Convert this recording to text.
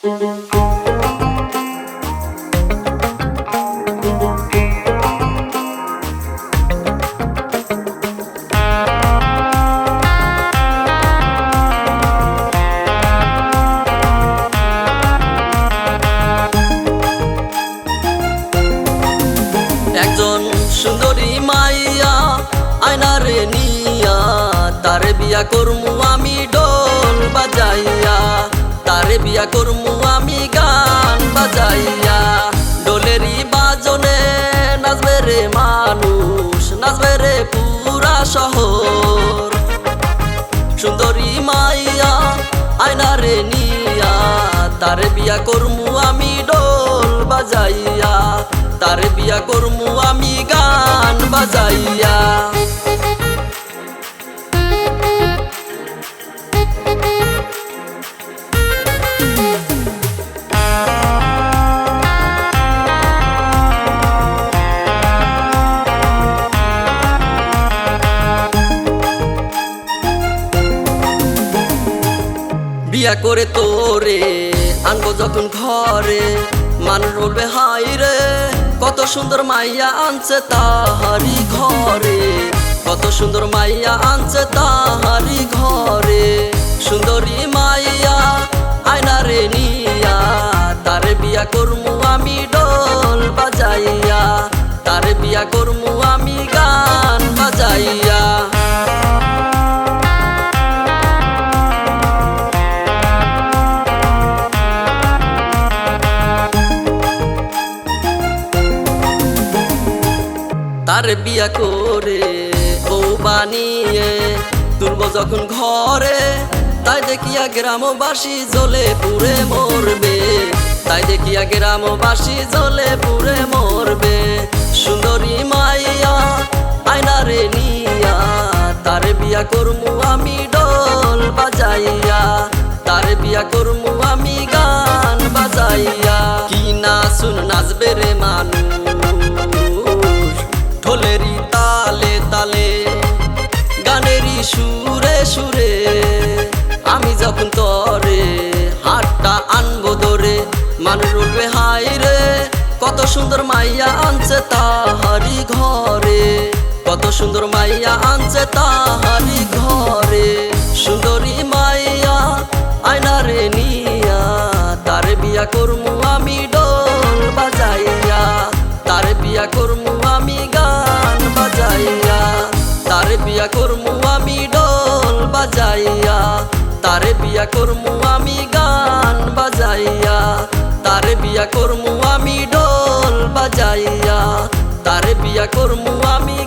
একজন সুন্দরী মাইয়া আয়নারে নিয়া তারে বিয়া করমু আমি ডোল বাজাইয়া। তারে বিয়া করমু আমি গান বাজাইয়া। ডোলেরই বাজনে নাচবে রে মানুষ, নাচবে রে পুরা শহর। সুন্দরী মাইয়া আয়নারে নিয়া। তারে বিয়া করমু আমি ডোল বাজাইয়া। তারে বিয়া করমু আমি গান বাজাইয়া। বিয়া করে তোরে, আনব যখন ঘরে। মানুষ বলবে, হাই রে, কত সুন্দর মাইয়া আনছে তাহারি ঘরে। কত সুন্দর মাইয়া আনছে তাহারি ঘরে। সুন্দরী মাইয়া, আয়না রে নিয়া। তারে বিয়া করমু আমি ডোল বাজাইয়া। তারে বিয়া করমু তার বিয়া করে বউ বানিয়ে তুলব যখন ঘরে। তাই দেখিয়া গ্রামবাসী জ্বলে পুরে মরবে। তাই দেখিয়া গ্রামবাসী জ্বলে পুরে মরবে। সুন্দরী মাইয়া, আয়নারে নিয়া, তার বিয়া করমু আমি ডল বাজাইয়া। তার বিয়া করমু আমি গান বাজাইয়া। কি না শুন নাচবে রে মানুষ। ঢোলেরই তালে তালে, গানেরই সুরে সুরে, আমি যখন তরে হাটটা আনব দরে মানুষ উঠবে হাই রে, কত সুন্দর মাইয়া আনছে তাহারি ঘরে, কত সুন্দর মাইয়া আনছে তাহারি ঘরে, সুন্দরী মাইয়া আয়নারে নিয়া, তারে বিয়া করমু আমি বিয়া করমু আমি ডোল বাজাইয়া। তারে বিয়া করমু আমি গান বাজাইয়া। তারে বিয়া করমু আমি ডোল বাজাইয়া। তারে বিয়া করমু আমি